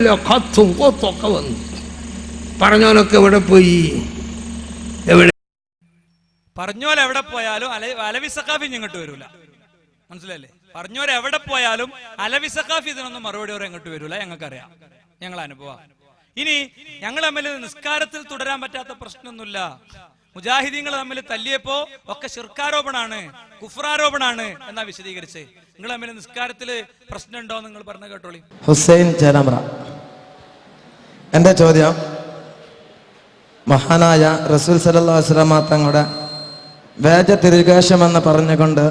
കത്തും കൊത്തൊക്കെ വന്നു. പറഞ്ഞോനൊക്കെ എവിടെ പോയി? എവിടെ? പറഞ്ഞോൽ എവിടെ പോയാലും അല അലവി സഖാഫി ഇങ്ങോട്ട് വരൂല. മനസ്സിലല്ലേ പറഞ്ഞോർ എവിടെ പോയാലും അലവി സഖാഫി ഇതിനൊന്നും മറുപടി പറയാൻ ഇങ്ങോട്ട് വരൂല. ഞങ്ങൾക്കറിയാം. ഞങ്ങൾ അനുഭവ. ഇനി ഞങ്ങൾ തമ്മിൽ നിസ്കാരത്തിൽ തുടരാൻ പറ്റാത്ത പ്രശ്നമൊന്നുമില്ല. മുജാഹിദീങ്ങൾ തമ്മിൽ തല്ലിയപ്പോ ഒക്കെ ശിർക്കാരോപണാണ് കുഫറാരോപണാണ് എന്നാ വിശദീകരിച്ച്. നിങ്ങൾ തമ്മിൽ നിസ്കാരത്തിൽ പ്രശ്നമുണ്ടോ എന്ന് നിങ്ങൾ പറഞ്ഞു കേട്ടോളി. ഹുസൈൻ ചേലാമ്ര എന്റെ ചോദ്യം. മഹാനായ റസൂൽ സലല്ലാ വസ്ലാമ തങ്ങളുടെ വേജ തിരുകേശമെന്ന് പറഞ്ഞുകൊണ്ട്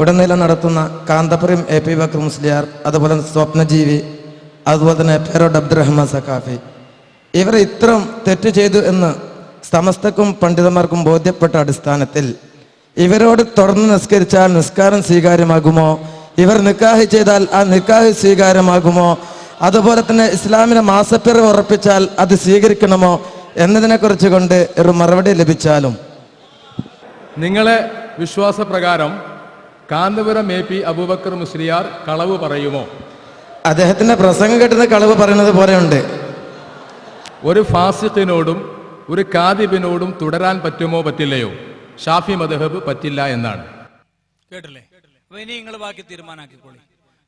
ഉടനീളം നടത്തുന്ന കാന്തപുരം എ പി ബക്കർ മുസ്ലിയാർ അതുപോലെ സ്വപ്നജീവി അതുപോലെ തന്നെ പേരോട് അബ്ദുറഹ്മാൻ സഖാഫി. ഇവർ ഇത്രയും തെറ്റ് ചെയ്തു എന്ന് സമസ്തക്കും പണ്ഡിതന്മാർക്കും ബോധ്യപ്പെട്ട അടിസ്ഥാനത്തിൽ ഇവരോട് തുടർന്ന് നിസ്കരിച്ചാൽ നിസ്കാരം സ്വീകാര്യമാകുമോ? ഇവർ നിക്കാഹ് ചെയ്താൽ ആ നിക്കാഹ് സ്വീകാര്യമാകുമോ? അതുപോലെ തന്നെ ഇസ്ലാമിനെ മാസപ്പിറവ് ഉറപ്പിച്ചാൽ അത് സ്വീകരിക്കണമോ എന്നതിനെ കുറിച്ച് കൊണ്ട് ഒരു മറുപടി ലഭിച്ചാലും. നിങ്ങളെ വിശ്വാസപ്രകാരം കാന്തപുരം എ പി അബൂബക്കർ മുസ്ലിയാർ കളവ് പറയുമോ? അദ്ദേഹത്തിന്റെ പ്രസംഗം കേട്ടുന്ന കളവ് പറയുന്നത് പോലെയുണ്ട്. ഒരു ഫാസിഖിനോടും ഒരു കാതിബിനോടും തുടരാൻ പറ്റുമോ പറ്റില്ലയോ? ഷാഫി മദഹബ് പറ്റില്ല എന്നാണ്. കേട്ടില്ലേ? അപ്പൊ ഇനി നിങ്ങൾ ബാക്കി തീരുമാനാക്കിക്കോളി.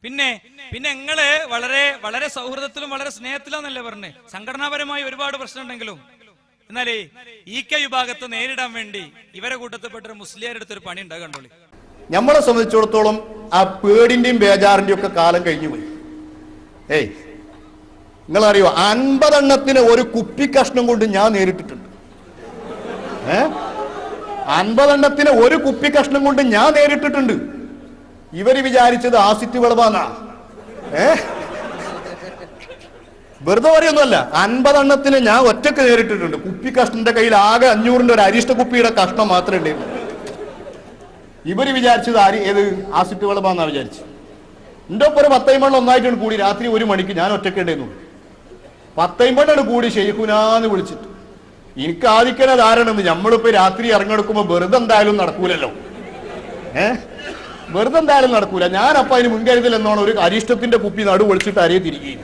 പിന്നെ പിന്നെ നിങ്ങൾ വളരെ വളരെ സൗഹൃദത്തിലും വളരെ സ്നേഹത്തിലാന്നല്ലേ പറഞ്ഞേ? സംഘടനാപരമായി ഒരുപാട് പ്രശ്നം ഉണ്ടെങ്കിലും എന്നാലേ ഈ കെ വിഭാഗത്തെ നേരിടാൻ വേണ്ടി ഇവരെ കൂട്ടത്തിൽപ്പെട്ട ഒരു മുസ്ലിയാരുടെ അടുത്തൊരു പണി ഉണ്ടാകും കണ്ടോളി. നമ്മളെ സംബന്ധിച്ചിടത്തോളം ആ പേടിന്റെയും ബേജാറിന്റെയും ഒക്കെ കാലം കഴിഞ്ഞു പോയി. ഏയ് നിങ്ങളറിയോ അൻപതെണ്ണത്തിന് ഒരു കുപ്പി കഷ്ണം കൊണ്ട് ഞാൻ നേരിട്ടിട്ടുണ്ട്. ഏ? അൻപതെണ്ണത്തിന് ഒരു കുപ്പി കഷ്ണം കൊണ്ട് ഞാൻ നേരിട്ടിട്ടുണ്ട്. ഇവർ വിചാരിച്ചത് ആസിറ്റ് വിളവാന്നാ ഏ? വെറുതെ പറയൊന്നുമല്ല. അൻപതെണ്ണത്തിന് ഞാൻ ഒറ്റയ്ക്ക് നേരിട്ടിട്ടുണ്ട്. കുപ്പി കഷ്ണന്റെ കയ്യിൽ ആകെ അഞ്ഞൂറിന്റെ ഒരു അരിഷ്ട കുപ്പിയുടെ കഷ്ണം മാത്രമേ ഉണ്ടായിരുന്നു ഇവർ വിചാരിച്ചത് ആര്? ഏത്? ആസിറ്റ് വെള്ളമാന്നാ വിചാരിച്ചു. എന്റെ ഒപ്പം ഒരു പത്തൈമ്പണ്ണം ഒന്നായിട്ടാണ് കൂടി. രാത്രി ഒരു മണിക്ക് ഞാൻ ഒറ്റയ്ക്ക് ഉണ്ടായിരുന്നു പത്തൈമ്പണ്ണാണ് കൂടി ഷെയ്ഖുനാന്ന് വിളിച്ചിട്ട്. എനിക്ക് ആദിക്കണ ധാരണ നമ്മളിപ്പോ രാത്രി ഇറങ്ങെടുക്കുമ്പോ വെറുതെ എന്തായാലും നടക്കൂലല്ലോ. ഏ? വെറുതെ എന്തായാലും നടക്കൂല. ഞാൻ അപ്പൊ അതിന് മുൻകരുതൽ എന്നാണ് ഒരു അരിഷ്ടത്തിന്റെ കുപ്പി നടു വിളിച്ചിട്ട് അരയെ തിരികെ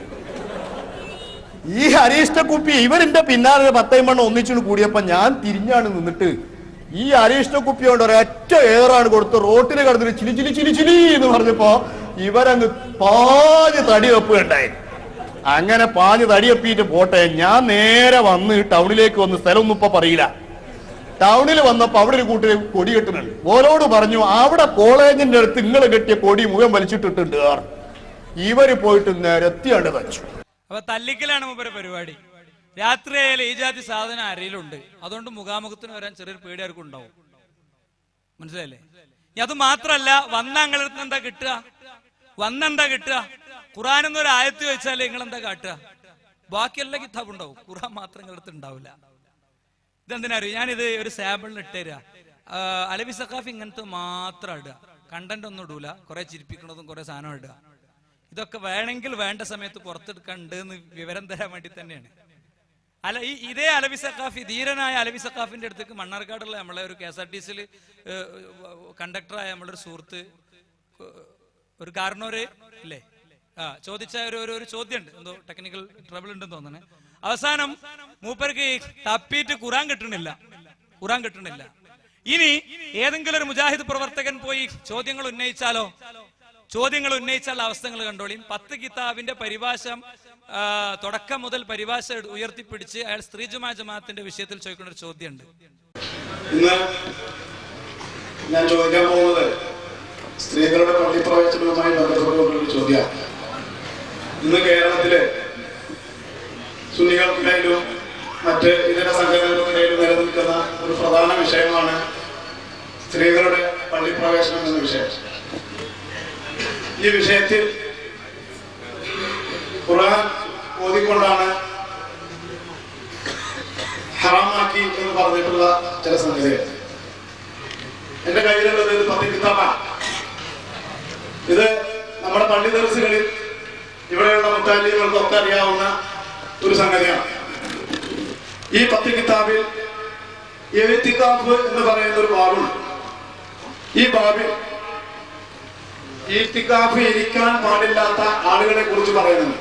ഈ അരിഷ്ട കുപ്പി ഇവരിന്റെ പിന്നാലെ മണ്ണ് ഒന്നിച്ചു കൂടിയപ്പോ ഞാൻ തിരിഞ്ഞാണ് നിന്നിട്ട് ഈ അരിഷ്ട കുപ്പി കൊണ്ട് ഒരൊറ്റ ഏറാണ് കൊടുത്ത് റോട്ടിൽ കടന്നിട്ട് ചിലി ചിലി ചിലി ചിലി എന്ന് പറഞ്ഞപ്പോ ഇവരങ്ങ് പാഞ്ഞ് തടി വെപ്പുകണ്ടായി അങ്ങനെ പാഞ്ഞ് തടിയപ്പിയിട്ട് പോട്ടെ ഞാൻ നേരെ വന്ന് ടൗണിലേക്ക് വന്ന് സ്ഥലമൊന്നും ഇപ്പൊ പറയില്ല. ടൗണിൽ വന്നപ്പോ അവിടെ ഒരു കൂട്ടര് കൊടി കെട്ടുന്നുണ്ട്. ഓരോട് പറഞ്ഞു അവിടെ കോളേജിന്റെ അടുത്ത് നിങ്ങൾ കെട്ടിയ കൊടി മുഖം വലിച്ചിട്ടിട്ടുണ്ട്. ഇവർ പോയിട്ട് നിരത്തിയാണ് വച്ചു. അപ്പൊ തല്ലിക്കലാണ് മുമ്പ് പരിപാടി. രാത്രി ആയാലും ഈ ജാതി സാധനം അരയിലുണ്ട്. അതുകൊണ്ട് മുഖാമുഖത്തിന് വരാൻ ചെറിയൊരു പേടി ആർക്കും ഉണ്ടാവും. മനസ്സിലായില്ലേ? അത് മാത്രല്ല വന്ന നിങ്ങളടുത്ത് എന്താ കിട്ടുക? വന്ന എന്താ കിട്ടുക? ഖുറാൻ എന്നൊരു ആയത്ത് വെച്ചാൽ നിങ്ങൾ എന്താ കാട്ടുക? ബാക്കിയെല്ലാം കിതാബ് ഉണ്ടാവും. ഖുറാൻ മാത്രം നിങ്ങളടുത്ത് ഉണ്ടാവില്ല. ഇതെന്തിനാ ഞാനിത് ഒരു സാമ്പിളിന് ഇട്ടുതരാ അലബി സഖാഫ് ഇങ്ങനത്തെ മാത്രം ഇടുക കണ്ടന്റ് ഒന്നും ഇടൂല. കുറെ ചിരിപ്പിക്കണതും കുറെ സാധനം ഇടുക ഇതൊക്കെ വേണമെങ്കിൽ വേണ്ട സമയത്ത് പുറത്തെടുക്കണ്ട് എന്ന് വിവരം തരാൻ വേണ്ടി തന്നെയാണ്. അല്ല ഈ ഇതേ അലബി സഖാഫി ധീരനായ അലബി സഖാഫിന്റെ അടുത്തേക്ക് മണ്ണാർക്കാടുള്ള നമ്മളെ ഒരു കെ എസ് ആർ ടി സിയിൽ കണ്ടക്ടറായ നമ്മളൊരു സുഹൃത്ത് ഒരു കാരണവര് ഇല്ലേ? ആ ചോദിച്ച ഒരു ഒരു ചോദ്യമുണ്ട്. എന്തോ ടെക്നിക്കൽ ട്രബിൾ ഉണ്ടെന്ന് തോന്നണേ അവസാനം മൂപ്പർക്ക് തപ്പിയിട്ട് ഖുറാൻ കിട്ടണില്ല ഖുറാൻ കിട്ടണില്ല ഇനി ഏതെങ്കിലും ഒരു മുജാഹിദ് പ്രവർത്തകൻ പോയി ചോദ്യങ്ങൾ ഉന്നയിച്ചാലോ? ചോദ്യങ്ങൾ ഉന്നയിച്ചാൽ അവസ്ഥകൾ കണ്ടോളിയും പത്ത് കിതാബിന്റെ പരിഭാഷം തുടക്കം മുതൽ പരിഭാഷ ഉയർത്തിപ്പിടിച്ച് അയാൾ സ്ത്രീ ജുമാ ജമാഅത്തിന്റെ വിഷയത്തിൽ ചോദിക്കുന്ന ഒരു ചോദ്യമുണ്ട്. ഇന്ന് ഞാൻ ചോദിക്കാൻ പോകുന്നത് സ്ത്രീകളുടെ പള്ളിപ്രവേശനവുമായി ബന്ധപ്പെട്ടുകൊണ്ടൊരു ചോദ്യമാണ്. ഇന്ന് കേരളത്തിലെ സുന്നികൾക്കിടയിലും മറ്റ് ഇതര സംഘടനകൾക്കിടയിലും നിലനിൽക്കുന്ന ഒരു പ്രധാന വിഷയമാണ് സ്ത്രീകളുടെ പള്ളിപ്രവേശനം എന്ന വിഷയം. ഈ വിഷയത്തിൽ ഖുർആൻ ഓതിക്കൊണ്ടാണ് ഹറാമാക്കി എന്ന് പറഞ്ഞിട്ടുള്ള ചില സംഗതികൾ. എന്റെ കയ്യിലുള്ളത് ഇത് ഇത് നമ്മുടെ പള്ളി ദർസുകളിൽ ഇവിടെയുള്ള മുത്താലികൾക്കൊക്കെ അറിയാവുന്ന ഒരു സംഗതിയാണ്. ഈ പത്ത് കിതാബിൽ എഴുത്തിക്കാഫ് എന്ന് പറയുന്ന ഒരു ബാബുണ്ട്. ഈ ബാബിൽ ഈത്തിക്കാഫ് ഇരിക്കാൻ പാടില്ലാത്ത ആളുകളെ കുറിച്ച് പറയുന്നുണ്ട്.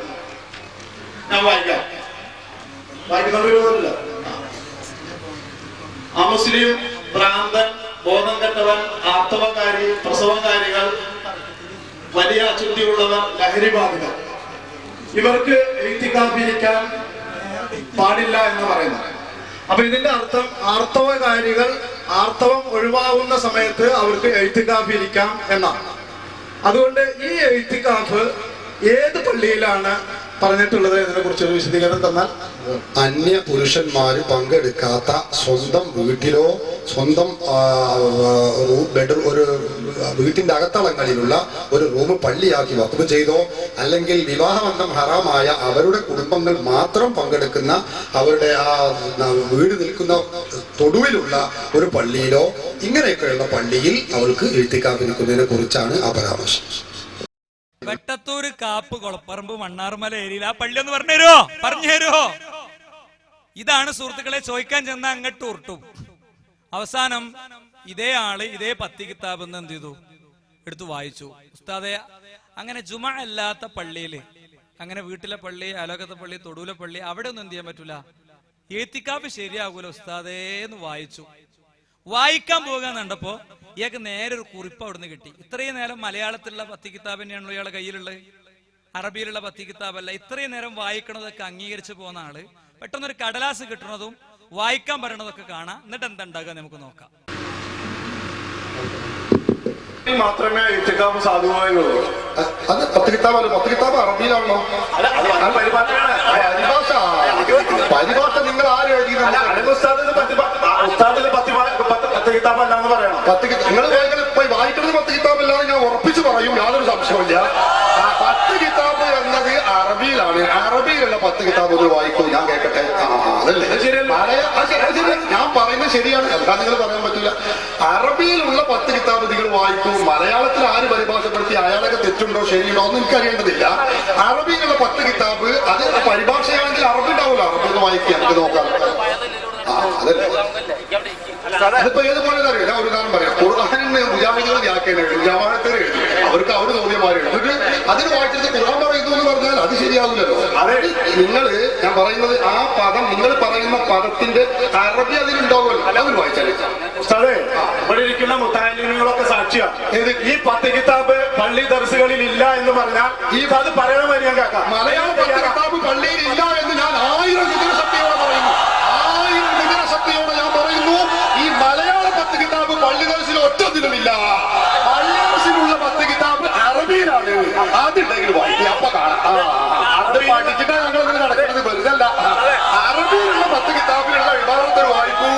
ഞാൻ വായിക്കാം. വായിക്കുന്നുണ്ടല്ലോ അമുസ്ലിം മുസ്ലിം ഭ്രാന്തൻ ബോധം കെട്ടവൻ ആർത്തവകാരി പ്രസവകാരികൾ വലിയ അശുദ്ധിയുള്ളവർ ലഹരി ബാധിതർ ഇവർക്ക് എഴുത്തിക്കാതിരിക്കാൻ പാടില്ല എന്ന് പറയുന്നത് അപ്പൊ ഇതിന്റെ അർത്ഥം ആർത്തവകാരികൾ ആർത്തവം ഒഴിവാകുന്ന സമയത്ത് അവർക്ക് എഴുത്തിക്കാപ്പിരിക്കാം എന്നാണ്. അതുകൊണ്ട് ഈ എഴുത്തിക്കാഫ് ഏത് പള്ളിയിലാണ് പറഞ്ഞിട്ടുള്ളത് ഇതിനെ കുറിച്ച് ഒരു വിശദീകരണം തന്നാൽ? അന്യ പുരുഷന്മാർ പങ്കെടുക്കാത്ത സ്വന്തം വീട്ടിലോ സ്വന്തം ഒരു വീട്ടിന്റെ അകത്തളങ്ങളിലുള്ള ഒരു റൂം പള്ളിയാക്കി വഖഫ് ചെയ്തോ അല്ലെങ്കിൽ വിവാഹബന്ധം ഹറാമായ അവരുടെ കുടുംബങ്ങൾ മാത്രം പങ്കെടുക്കുന്ന അവരുടെ ആ വീട് നിൽക്കുന്ന തൊടുവിലുള്ള ഒരു പള്ളിയിലോ ഇങ്ങനെയൊക്കെയുള്ള പള്ളിയിൽ അവൾക്ക് എഴുത്തിക്കാപ്പിരിക്കുന്നതിനെ കുറിച്ചാണ് ആ പരാമർശം. വെട്ടത്തൂര് കാപ്പ് കൊളപ്പറമ്പ് മണ്ണാർമല ഏരിയയിൽ ആ പള്ളി ഒന്ന് പറഞ്ഞു പറഞ്ഞുതരോ പറഞ്ഞു തരുമോ ഇതാണ് സുഹൃത്തുക്കളെ ചോദിക്കാൻ ചെന്ന അങ്ങോട്ട് ഉരുട്ടും അവസാനം ഇതേ ആൾ ഇതേ പത്തി കിതാബ് എന്ന് എന്ത് ചെയ്തു? എടുത്തു വായിച്ചു. ഉസ്താദ അങ്ങനെ ജുമ അല്ലാത്ത പള്ളിയിൽ അങ്ങനെ വീട്ടിലെ പള്ളി അലോകത്തെ പള്ളി തൊടുവിലെ പള്ളി അവിടെ ഒന്നും എന്ത് ചെയ്യാൻ പറ്റൂല? ഏത്തിക്കാപ്പ് ശരിയാകൂല ഉസ്താദേ എന്ന് വായിച്ചു. വായിക്കാൻ പോകാൻ കണ്ടപ്പോ ഇയാൾക്ക് നേരെ ഒരു കുറിപ്പ് അവിടുന്ന് കിട്ടി. ഇത്രയും നേരം മലയാളത്തിലുള്ള പത്തി കിതാബ് തന്നെയാണല്ലോ ഇയാളെ കയ്യിലുള്ളത്. അറബിയിലുള്ള പത്തി കിതാബല്ല. ഇത്രയും നേരം വായിക്കണതൊക്കെ അംഗീകരിച്ചു പോകുന്ന ആൾ. പെട്ടെന്നൊരു കടലാസ് കിട്ടുന്നതും വായിക്കാൻ പറയണതൊക്കെ കാണാം. എന്നിട്ട് എന്താ ഉണ്ടാകുക നമുക്ക് നോക്കാം. മാത്രമേ എഴുത്തിക്കാഫ് സാധുവായുള്ളൂ. അത് പത്ത് കിതാബ് അറബിയിലാണോ? പരിഭാഷ. പരിഭാഷ. നിങ്ങൾ ആരും എഴുതിയത് ഉസ്താദിന് പത്തി ഉസ്താദിന് പത്തി പത്ത് കിതാബ് അല്ലാന്ന് പറയണം. പത്ത് നിങ്ങൾ പോയി വായിക്കുന്നത് പത്ത് കിതാബല്ലാതെ ഞാൻ ഉറപ്പിച്ചു പറയും. യാതൊരു സംശയമില്ല ആ പത്ത് കിതാബ് എന്നത് അറബിയിലാണ്. അറബിയിലുള്ള പത്ത് കിതാബ് ഒന്ന് വായിക്കൂ ഞാൻ കേൾക്കട്ടെ അതല്ലേ. ഞാൻ പറയുന്നത് ശരിയാണ്. എന്താ നിങ്ങൾ പറയാൻ പറ്റില്ല അറബിയിലുള്ള പത്ത് കിതാബ് നിങ്ങൾ വായിക്കൂ മലയാളത്തിൽ പരിഭാഷപ്പെടുത്തി അയാളൊക്കെ തെറ്റുണ്ടോ ശരിയുണ്ടോ ഒന്നും എനിക്ക് അറിയേണ്ടതില്ല അറബിയിലുള്ള പത്ത് കിതാബ് അത് പരിഭാഷയാണെങ്കിൽ അറബി ഉണ്ടാവില്ല അറബി വായിക്കുക നമുക്ക് നോക്കാം. അതിപ്പോ ഏത് പോലെ ഞാൻ ഒരു കാരണം പറയാം. ഖുർആാനിന് മുജാഹിദുകൾ വ്യാഖ്യാനം ജമാഅത്തിന് എഴുതി അവർക്ക് അവർ തോന്നിയമാര് എന്നിട്ട് അതിന് വായിച്ചിട്ട് ഖുർആൻ പറയുന്നു എന്ന് പറഞ്ഞാൽ അത് ശരിയാവില്ലല്ലോ. അതായത് നിങ്ങൾ ഞാൻ പറയുന്നത് ആ പദം നിങ്ങൾ പറയുന്ന പദത്തിന്റെ അറബി അതിലുണ്ടാവുമല്ലോ. അവർ വായിച്ചാൽ ഉസ്താദേ ഇവിടെ ഇരിക്കുന്ന മുത്താലിങ്ങളൊക്കെ സാക്ഷിയാണ് ഈ പത്ത് കിതാബ് പള്ളി ദർസുകളിൽ ഇല്ല എന്ന് പറഞ്ഞാൽ ഈ അത് പറയണമെന്ന് ഞാൻ കേൾക്കാം. മലയാളം പത്ത് കിതാബ് പള്ളിയിൽ ഇല്ല എന്ന് ഞാൻ ആയിരം വിജയശക്തിയോടെ പറയുന്നു ആയിരം വിജയശക്തിയോടെ ഞാൻ പറയുന്നു ഈ മലയാള പത്ത് കിതാബ് പള്ളി ദർശനം ഒറ്റതിലുമില്ല പള്ളി ദർശനുള്ള പത്ത് കിതാബ് അറബിയിലാണ് അതുണ്ടെങ്കിൽ വായിക്കുക അപ്പൊ കാണാം. അത് പഠിച്ചിട്ട് ഞങ്ങൾ നടക്കുന്നത്. വെറുതെ അല്ല അറബിയിലുള്ള പത്ത് കിതാബിലുള്ള വിഭാഗത്തിൽ വായിക്കൂ.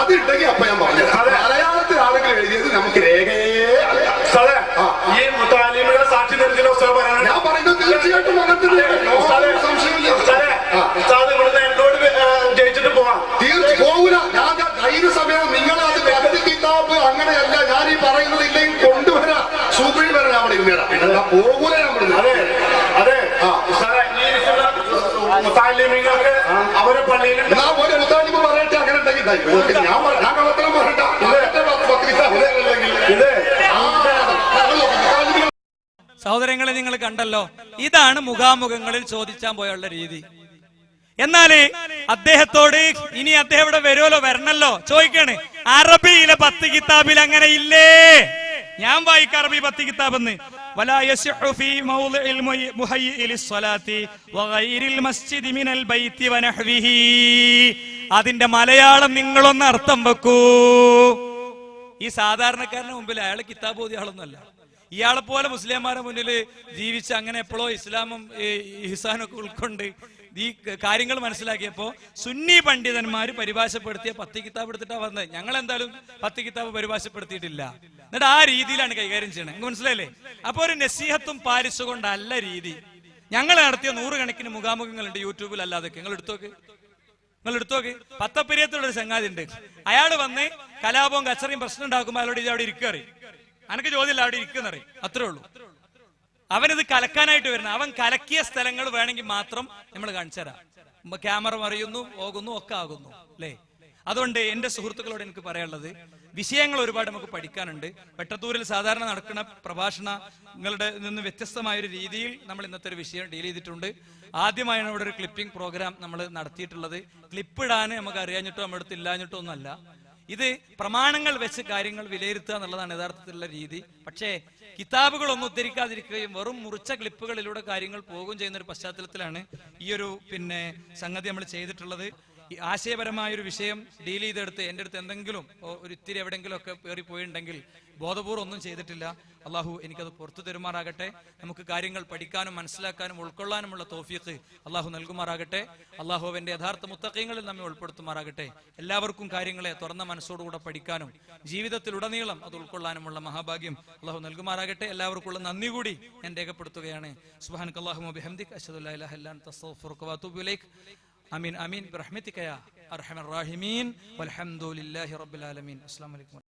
അതുണ്ടെങ്കിൽ അപ്പൊ ഞാൻ പറഞ്ഞത് മലയാളത്തിൽ ആളുകൾ എഴുതിയത് നമുക്ക് രേഖയെ സാക്ഷി നിർത്തിയ പോകൂല അതെ അതെ. അവരെ പള്ളിയിൽ ഒരു മുത്താലിമ പറയട്ടെ അങ്ങനെ ഞാൻ ഞാൻ പറയട്ടെ. ഇത് സഹോദരങ്ങളെ നിങ്ങൾ കണ്ടല്ലോ. ഇതാണ് മുഖാമുഖങ്ങളിൽ ചോദിച്ചാൻ പോയുള്ള രീതി. എന്നാൽ അദ്ദേഹത്തോട് ഇനി അദ്ദേഹം ഇവിടെ വരുമല്ലോ വരണല്ലോ. ചോദിക്കാണ് അറബിയിലെ പത്ത് കിതാബിൽ അങ്ങനെ ഇല്ലേ? ഞാൻ വായിക്കാം അറബി പത്ത് കിതാബെന്ന് ولا يصح في موضع المهيئ للصلاة وغير المسجد من البيت ونحوه അതിന്റെ മലയാളം നിങ്ങളൊന്ന് അർത്ഥം വെക്കൂ ഈ സാധാരണക്കാരന്റെ മുമ്പിൽ അയാൾ കിതാബ് ഓതിയ ആളൊന്നുമല്ല ഇയാളെ പോലെ മുസ്ലിംമാരുടെ മുന്നിൽ ജീവിച്ച് അങ്ങനെ എപ്പോഴോ ഇസ്ലാമും ഈ ഇഹ്സാനൊക്കെ ഉൾക്കൊണ്ട് ഈ ക- കാര്യങ്ങൾ മനസ്സിലാക്കിയപ്പോ സുന്നി പണ്ഡിതന്മാർ പരിഭാഷപ്പെടുത്തിയ പത്ത് കിതാബ് എടുത്തിട്ടാ വന്നത് ഞങ്ങൾ എന്തായാലും പത്ത് കിതാബ് പരിഭാഷപ്പെടുത്തിയിട്ടില്ല എന്നിട്ട് ആ രീതിയിലാണ് കൈകാര്യം ചെയ്യണത് നിങ്ങൾക്ക് മനസ്സിലായില്ലേ? അപ്പൊ ഒരു നസീഹത്തും പാലിച്ചുകൊണ്ടല്ല രീതി. ഞങ്ങൾ നടത്തിയ നൂറുകണക്കിന് മുഖാമുഖങ്ങളുണ്ട് യൂട്യൂബിൽ അല്ലാതെ നിങ്ങൾ എടുത്തോക്ക് നിങ്ങൾ എടുത്തോക്ക് പത്തപ്പെരിയത്തുള്ള ഒരു ചങ്ങാതി ഉണ്ട്. അയാൾ വന്ന് കലാപവും കച്ചറയും പ്രശ്നം ഉണ്ടാക്കുമ്പോൾ അയാളോട് ഇത് അവിടെ ഇരിക്കറി അനക്ക് ചോദ്യമില്ല അവിടെ ഇരിക്കുന്നറി അത്രേ ഉള്ളൂ. അവനത് കലക്കാനായിട്ട് വരുന്നത്. അവൻ കലക്കിയ സ്ഥലങ്ങൾ വേണമെങ്കിൽ മാത്രം നമ്മൾ കാണിച്ചു തരാം. ക്യാമറ മറിയുന്നു പോകുന്നു ഒക്കെ ആകുന്നു. അല്ലേ? അതുകൊണ്ട് എന്റെ സുഹൃത്തുക്കളോട് എനിക്ക് പറയാനുള്ളത് വിഷയങ്ങൾ ഒരുപാട് നമുക്ക് പഠിക്കാനുണ്ട്. വെട്ടത്തൂരിൽ സാധാരണ നടക്കുന്ന പ്രഭാഷണങ്ങളുടെ നിന്ന് വ്യത്യസ്തമായ ഒരു രീതിയിൽ നമ്മൾ ഇന്നത്തെ ഒരു വിഷയം ഡീൽ ചെയ്തിട്ടുണ്ട്. ആദ്യമായാണ് ഇവിടെ ഒരു ക്ലിപ്പിംഗ് പ്രോഗ്രാം നമ്മൾ നടത്തിയിട്ടുള്ളത്. ക്ലിപ്പ് ഇടാൻ നമുക്ക് അറിയാഞ്ഞിട്ടോ നമ്മുടെ അടുത്ത് ഇല്ലാഞ്ഞിട്ടോ ഒന്നല്ല ഇത് പ്രമാണങ്ങൾ വെച്ച് കാര്യങ്ങൾ വിലയിരുത്തുക എന്നുള്ളതാണ് യഥാർത്ഥത്തിലുള്ള രീതി. പക്ഷേ കിതാബുകളൊന്നും ഉദ്ധരിക്കാതിരിക്കുകയും വെറും മുറിച്ച ക്ലിപ്പുകളിലൂടെ കാര്യങ്ങൾ പോകുകയും ചെയ്യുന്ന ഒരു പശ്ചാത്തലത്തിലാണ് ഈ ഒരു പിന്നെ സംഗതി നമ്മൾ ചെയ്തിട്ടുള്ളത്. ഈ ആശയപരമായ ഒരു വിഷയം ഡീൽ ചെയ്തെടുത്ത് എന്റെ അടുത്ത് എന്തെങ്കിലും ഒരു ഇത്തിരി എവിടെയെങ്കിലും ഒക്കെ കയറി പോയിട്ടുണ്ടെങ്കിൽ ബോധപൂർവം ഒന്നും ചെയ്തിട്ടില്ല. അള്ളാഹു എനിക്കത് പുറത്തു തരുമാറാകട്ടെ. നമുക്ക് കാര്യങ്ങൾ പഠിക്കാനും മനസ്സിലാക്കാനും ഉൾക്കൊള്ളാനുമുള്ള തോഫീക്ക് അള്ളാഹു നൽകുമാറാകട്ടെ. അള്ളാഹു അവന്റെ യഥാർത്ഥ മുത്തക്കയങ്ങളിൽ നമ്മെ ഉൾപ്പെടുത്തുമാറാകട്ടെ. എല്ലാവർക്കും കാര്യങ്ങളെ തുറന്ന മനസ്സോടുകൂടെ പഠിക്കാനും ജീവിതത്തിലുടനീളം അത് ഉൾക്കൊള്ളാനുമുള്ള മഹാഭാഗ്യം അള്ളാഹു നൽകുമാറാകട്ടെ. എല്ലാവർക്കുള്ള നന്ദി കൂടി ഞാൻ രേഖപ്പെടുത്തുകയാണ്. സുബാൻ അള്ളാഹു ബിഹംദിക് അഷദുല്ലാ ഇലാഹ ഇല്ലാ അൻത آمين آمين. برحمتك يا أرحم الراحمين. والحمد لله رب العالمين. السلام عليكم.